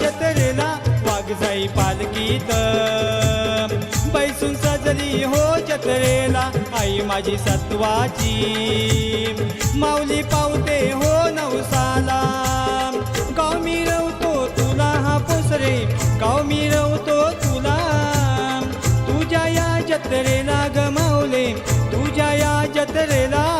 जत्रेला वाघजाई पालकीत बैसून सजली हो जत्रेला आई माझी सत्वाची. माऊली पावते हो नवसाला. गाव मिरवतो तुला हा पुसरे गाव मिरवतो तुला. तुझ्या या जत्रेला गमावले तुझ्या या जत्रेला